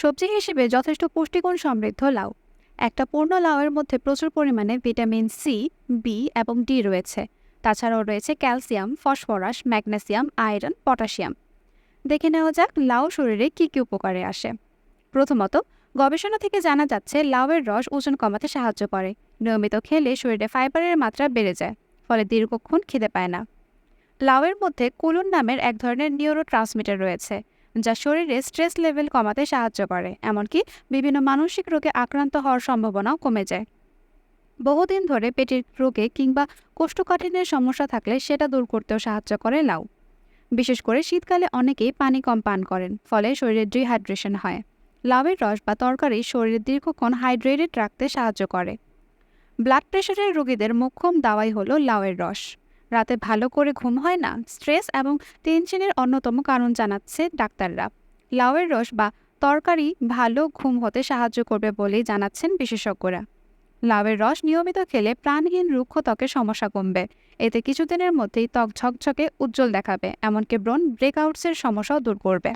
সবজি হিসেবে যথেষ্ট পুষ্টিগুণ সমৃদ্ধ লাউ। একটা পূর্ণ লাউয়ের মধ্যে প্রচুর পরিমাণে ভিটামিন সি বি এবং ডি রয়েছে। তাছাড়াও রয়েছে calcium, phosphorus, magnesium, iron, potassium. দেখে নেওয়া যাক লাউ শরীরে কী কী উপকারে আসে। প্রথমত, গবেষণা থেকে জানা যাচ্ছে লাউয়ের রস ওজন কমাতে সাহায্য করে। নিয়মিত খেলে শরীরে ফাইবারের মাত্রা বেড়ে যায়, ফলে দীর্ঘক্ষণ খিদে পায় না। লাউয়ের মধ্যে কুলুন নামের এক ধরনের নিউরো রয়েছে। যা শরীরে স্ট্রেস লেভেল কমাতে সাহায্য করে, এমনকি বিভিন্ন মানসিক রোগে আক্রান্ত হওয়ার সম্ভাবনাও কমে যায়। বহুদিন ধরে পেটের রোগে কিংবা কোষ্ঠকাঠিন্যের সমস্যা থাকলে সেটা দূর করতেও সাহায্য করে লাউ। বিশেষ করে শীতকালে অনেকেই পানি কম পান করেন, ফলে শরীরে ডিহাইড্রেশন হয়। লাউয়ের রস বা তরকারি শরীরে দীর্ঘক্ষণ হাইড্রেটেড রাখতে সাহায্য করে। ব্লাড প্রেশারের রোগীদের মোক্ষম দাওয়াই হলো লাউয়ের রস। রাতে ভালো করে ঘুম হয় না, স্ট্রেস এবং টেনশনের অন্যতম কারণ জানাচ্ছে ডাক্তাররা। লাউয়ের রস বা তরকারি ভালো ঘুম হতে সাহায্য করবে বলেই জানাচ্ছেন বিশেষজ্ঞরা। লাউয়ের রস নিয়মিত খেলে প্রাণহীন রুক্ষ ত্বকের সমস্যা কমবে। এতে কিছুদিনের মধ্যেই ত্বক ঝকঝকে উজ্জ্বল দেখাবে, এমনকি ব্রণ ব্রেকআউটসের সমস্যাও দূর করবে।